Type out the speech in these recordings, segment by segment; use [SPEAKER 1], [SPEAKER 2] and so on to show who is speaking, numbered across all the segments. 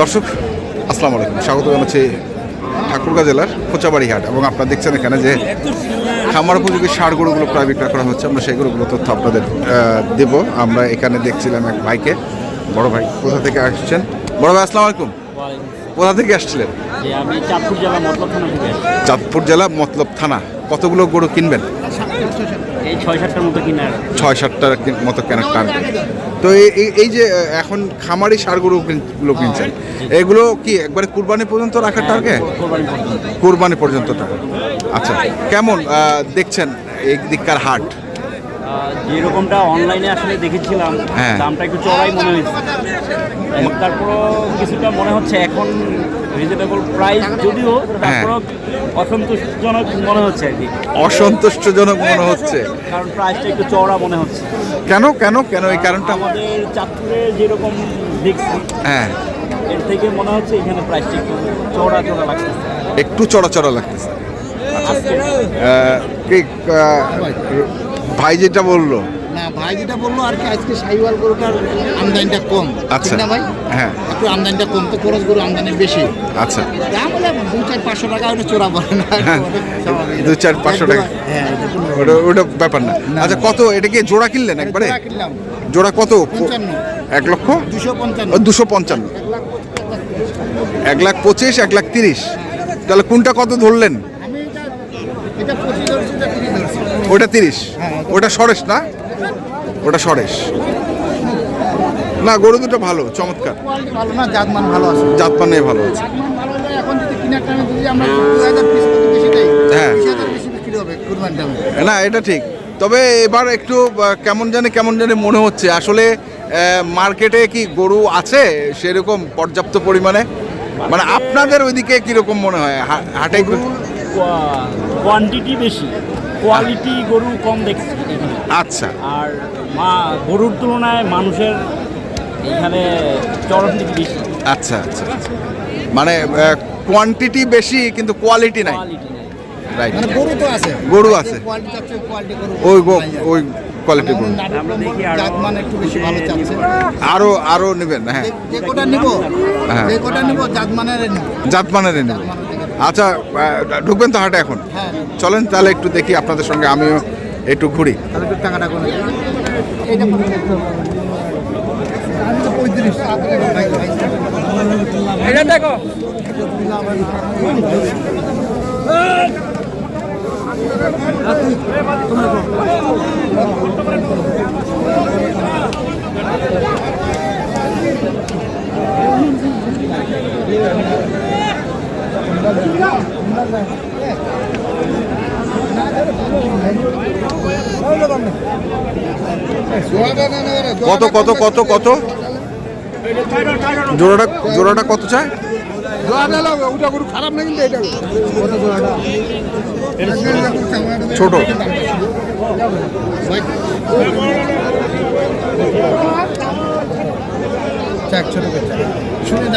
[SPEAKER 1] দর্শক আসসালামু আলাইকুম। স্বাগত জানাচ্ছি ঠাকুরগাঁ জেলার কোচাবাড়ি হাট এবং আপনারা দেখছেন এখানে যে খামার উপযোগী সার গরুগুলো প্রায় বিক্রয় করা হচ্ছে। আমরা সেই গরুগুলো তথ্য আপনাদের দেব। আমরা এখানে দেখছিলাম এক ভাইকে। বড় ভাই কোথা থেকে আসছেন? বড় ভাই আসসালামু আলাইকুম। কোথা থেকে আসছিলেন।
[SPEAKER 2] চাঁদপুর জেলা মতলব থানা।
[SPEAKER 1] কতগুলো গরু কিনবেন?
[SPEAKER 2] এই ছয় সাতটার মতো কিনা
[SPEAKER 1] ছয় সাতটার মতো কেনার টার্গেট তো এই- যে এখন খামারি সার গরুগুলো কিনছেন এগুলো কি একবারে কুরবানি পর্যন্ত রাখার টার্গেট
[SPEAKER 2] কোরবানি পর্যন্ত।
[SPEAKER 1] কুরবানি পর্যন্ত আচ্ছা কেমন দেখছেন এই দিককার হাট?
[SPEAKER 2] যেরকমটা অনলাইনে আসলে দেখেছিলাম
[SPEAKER 1] হ্যাঁ।
[SPEAKER 2] দামটা একটু চড়াই মনে হয়েছে। তারপরও কিছুটা মনে হচ্ছে এখন রিজনেবল প্রাইস যদিও
[SPEAKER 1] হ্যাঁ।
[SPEAKER 2] তারপরও অসন্তোষজনক মনে হচ্ছে আর কি।
[SPEAKER 1] অসন্তুষ্টজনক মনে হচ্ছে।
[SPEAKER 2] কারণ প্রাইসটা একটু চড়া মনে হচ্ছে।
[SPEAKER 1] কেন কেন কেন এই কারণটা?
[SPEAKER 2] আমাদের চাঁদপুরে যেরকম দেখছি
[SPEAKER 1] হ্যাঁ।
[SPEAKER 2] এর থেকে মনে হচ্ছে এখানে প্রাইসটা একটু চড়া চড়া লাগতেছে।
[SPEAKER 1] একটু চড়া চড়া লাগতেছে।
[SPEAKER 2] আজকে।
[SPEAKER 1] ভাই যেটা বলল।
[SPEAKER 3] না ভাই যেটা বলল আর কি আজকে সাইওয়াল গরুটার আমদানিটা কম।
[SPEAKER 1] আচ্ছা।
[SPEAKER 3] না ভাই?
[SPEAKER 1] হ্যাঁ।
[SPEAKER 3] একটু আমদানিটা কম তো খরচ গরু আমদানি বেশি।
[SPEAKER 1] আচ্ছা।
[SPEAKER 3] দাম বলে দু চার পাঁচশো টাকা ওটা চোরা বলে না।
[SPEAKER 1] হ্যাঁ, দু চার পাঁচশো টাকা।
[SPEAKER 3] হ্যাঁ
[SPEAKER 1] ওটা ওটা ব্যাপার না। আচ্ছা কত? এটা কি জোড়া কিনলেন একবারে?
[SPEAKER 3] জোড়া
[SPEAKER 1] জোড়া কত? এক লক্ষ?
[SPEAKER 3] দুশো পঞ্চান্ন।
[SPEAKER 1] দুশো পঞ্চান্ন। এক লাখ পঁচিশ এক লাখ তিরিশ। তাহলে কোনটা কত ধরলেন? ওটা তিরিশ।
[SPEAKER 3] হ্যাঁ,
[SPEAKER 1] ওটা সরেশ না? ওটা সরেশ। না গরু দুটো ভালো চমৎকার।
[SPEAKER 3] ভালো না জাতমান ভালো আছে।
[SPEAKER 1] জাত পানে ভালো আছে।
[SPEAKER 3] জাতমান ভালো এখন যদি কিনার টাইমে যদি আমরা দেই
[SPEAKER 1] হ্যাঁ। না এটা ঠিক। তবে এবার একটু কেমন জানি কেমন জানি মনে হচ্ছে। আসলে মার্কেটে কি গরু আছে সেরকম পর্যাপ্ত পরিমাণে? মানে আপনাদের ওইদিকে কীরকম মনে হয়? হা- হাটে
[SPEAKER 2] কোয়ান্টিটি বেশি। কোয়ালিটি গরু কম দেখছি।
[SPEAKER 1] আচ্ছা।
[SPEAKER 2] আর মা গরুর তুলনায় মানুষের এখানে চরম দিক বেশি।
[SPEAKER 1] আচ্ছা আচ্ছা আচ্ছা। মানে কোয়ান্টিটি বেশি কিন্তু কোয়ালিটি নাই। রাইট
[SPEAKER 3] মানে গরু তো আছে।
[SPEAKER 1] গরু আছে। ওই গো- ওই কোয়ালিটি গরু।
[SPEAKER 2] আমরা
[SPEAKER 3] আরও একটু বেশি ভালো চাচ্ছে।
[SPEAKER 1] আরও আরও নেবেন হ্যাঁ।
[SPEAKER 3] যে- যে কোটা নিব
[SPEAKER 1] হ্যাঁ।
[SPEAKER 3] যে কোটা নিব জাতমানের
[SPEAKER 1] জাতমানের আচ্ছা ঢুকবেন তো হাটে এখন?
[SPEAKER 3] হ্যাঁ
[SPEAKER 1] চলেন তাহলে একটু দেখি আপনাদের সঙ্গে আমিও একটু ঘুরি।
[SPEAKER 2] দেখো।
[SPEAKER 1] কত কত কত কত? জোড়াটা জোড়াটা কত চায়? ছোট।
[SPEAKER 3] চাক ছোট শুনে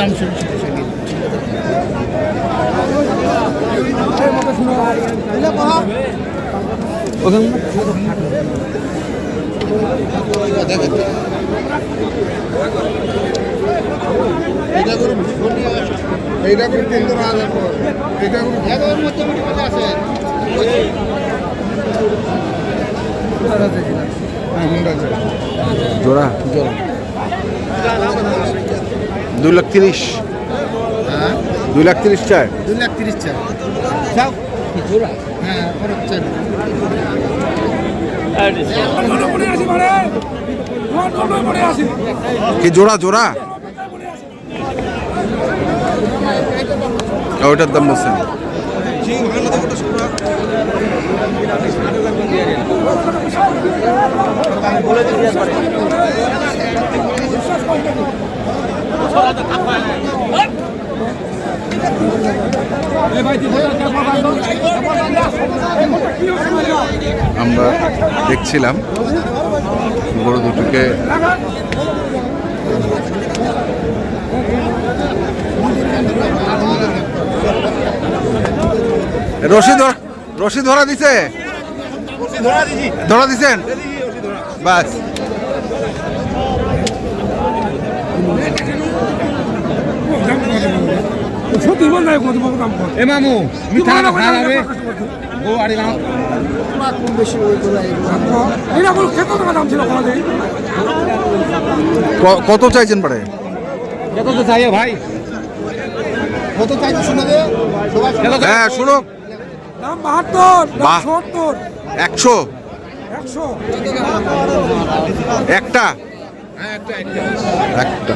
[SPEAKER 3] শুনে এইটা করে পনেরো হাজার এটা করে মোটামুটি আছে হ্যাঁ আছে।
[SPEAKER 1] জোড়া? দুই লাখ তিরিশ।
[SPEAKER 3] হ্যাঁ?
[SPEAKER 1] দুই লাখ তিরিশ চায়
[SPEAKER 3] দুই লাখ তিরিশ চার জোড়া হ্যাঁ
[SPEAKER 1] কি জোড়া জোড়া? ওইটার দাম বলছেন আমরা দেখছিলাম গরু দুটোকে। রশি ধরা রশি ধরা দিছে। ধরা দিছেন? বাস।
[SPEAKER 4] নাই কত কাম কর।
[SPEAKER 5] এ মামু মিঠা না খাওয়া যাবে ও আরে না
[SPEAKER 4] এটা কোনো কত টাকা দাম ছিল
[SPEAKER 1] কত চাইছেন পারে?
[SPEAKER 5] কত তো চাইও ভাই। কত চাইছো শুনে দে।
[SPEAKER 1] হ্যাঁ শুনো।
[SPEAKER 4] দাম বাহাত্তর দাম
[SPEAKER 1] বাহ।
[SPEAKER 4] সত্তর।
[SPEAKER 1] একশো?
[SPEAKER 4] একশো।
[SPEAKER 1] একটা? একটা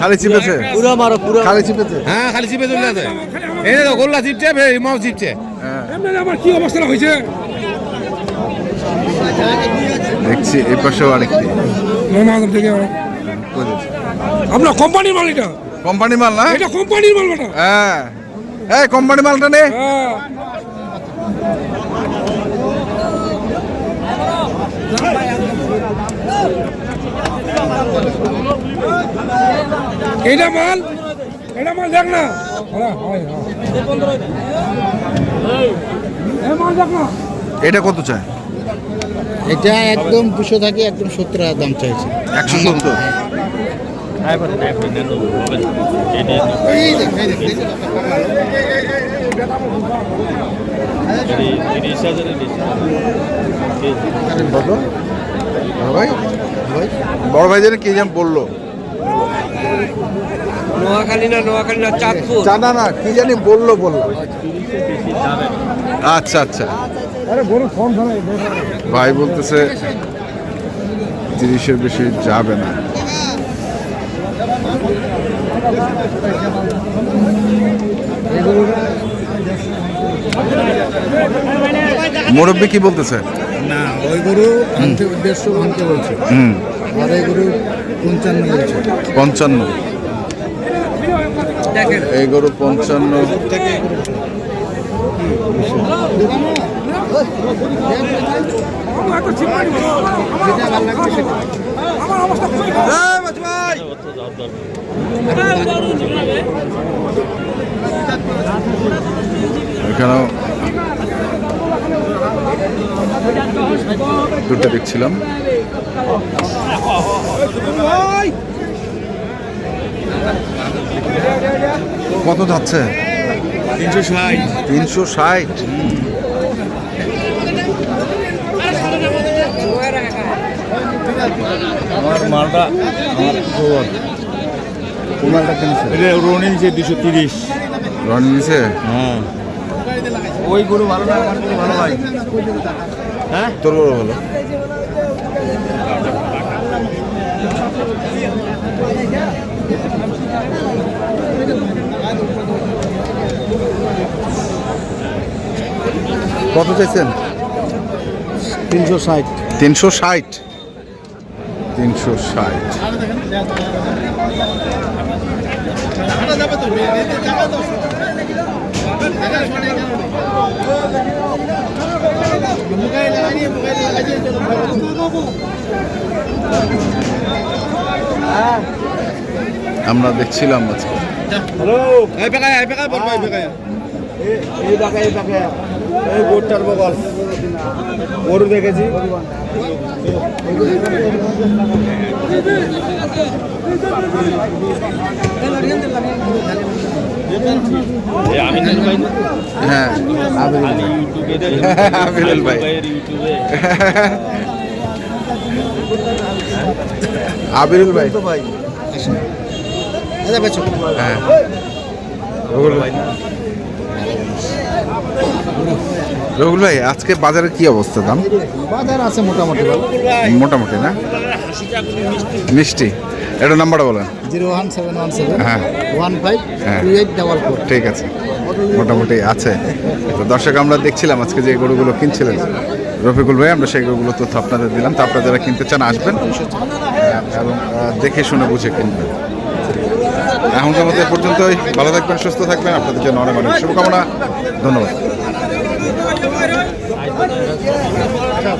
[SPEAKER 1] খালি চিপেছে?
[SPEAKER 6] পুরো মারো পুরো।
[SPEAKER 1] খালি চিপেছে?
[SPEAKER 5] হ্যাঁ খালি চিপে চলে আছে এই দেখো গোল্লা চিপছে বে ইমাম চিপছে।
[SPEAKER 4] আমার কি অবস্থা হয়েছে?
[SPEAKER 1] দেখছি এই পাশেও আরেকটি।
[SPEAKER 4] থেকে আপনার কোম্পানির মাল এটা?
[SPEAKER 1] কোম্পানি মাল না?
[SPEAKER 4] এটা কোম্পানির মাল বেটা
[SPEAKER 1] হ্যাঁ। এই কোম্পানি মালটা নে।
[SPEAKER 4] হ্যাঁ। মাল? এটা মাল হয়। মাল দেখ না।
[SPEAKER 1] এটা কত চায়?
[SPEAKER 3] এটা একদম দুশো থাকে একদম সত্তর হাজার দাম চাইছে।
[SPEAKER 1] একশো সত্তর? বড় ভাই বড় ভাই যেন কি যেন বলল?
[SPEAKER 6] নোয়াখালী না নোয়াখালী না চাঁদপুর।
[SPEAKER 1] জানা না কি জানি বলল বললাম আচ্ছা আচ্ছা। ভাই বলতেছে তিরিশের বেশি যাবে না। মুরব্বী কি বলতেছে?
[SPEAKER 3] না ওই গরু ভাঙতে দেড়শো ভাঙতে বলছে।
[SPEAKER 1] হুম।
[SPEAKER 3] আর এই গরু পঞ্চান্ন বলছে।
[SPEAKER 1] পঞ্চান্ন। এই গরু পঞ্চান্ন।
[SPEAKER 4] আমার অবস্থা খুবই
[SPEAKER 1] এখানেও দুটো দেখছিলাম। কত যাচ্ছে?
[SPEAKER 5] তিনশো ষাট।
[SPEAKER 1] তিনশো ষাট।
[SPEAKER 5] আমার মালটা আমার
[SPEAKER 1] কিনছে?
[SPEAKER 5] এটা রোনি নিচে দুশো তিরিশ।
[SPEAKER 1] রন নিছে
[SPEAKER 5] হ্যাঁ। ওই গরু ভালো না আমার গরু ভালো ভাই। হ্যাঁ?
[SPEAKER 1] তোর গরু হলো কত চাইছেন?
[SPEAKER 3] তিনশো ষাট।
[SPEAKER 1] তিনশো ষাট। তিনশো ষাট। আমরা দেখছিলাম আজকে।
[SPEAKER 5] হ্যালো। এই বেকায় এই বেকায় বলব এই বেকায় এই বেকায় এই বেকায় এই গোটার বগল। গরু দেখেছি।
[SPEAKER 1] হ্যাঁ আবিরুল ভাই। আবিরুল ভাই।
[SPEAKER 3] আচ্ছা
[SPEAKER 1] হ্যাঁ। ভাই রঘুল ভাই আজকে বাজারে কি অবস্থা দাম?
[SPEAKER 3] বাজার আছে মোটামুটি
[SPEAKER 1] মোটামুটি না? মিষ্টি। এটা নাম্বারটা বলেন।
[SPEAKER 3] Zero one seven one seven
[SPEAKER 1] হ্যাঁ।
[SPEAKER 3] ওয়ান ফাইভ
[SPEAKER 1] হ্যাঁ।
[SPEAKER 3] Two eight double four.
[SPEAKER 1] ঠিক আছে। মোটামুটি আছে। তো দর্শক আমরা দেখছিলাম আজকে যে গরুগুলো কিনছিলেন। রফিকুল ভাই আমরা সেই গরুগুলো তথ্য আপনাদের দিলাম। তো আপনারা যারা কিনতে চান আসবেন। আহ, এবং দেখে শুনে বুঝে কিনবেন। এখনকার মতো পর্যন্তই। ভালো থাকবেন সুস্থ থাকবেন। আপনাদের জন্য অনেক অনেক শুভকামনা। ধন্যবাদ। আচ্ছা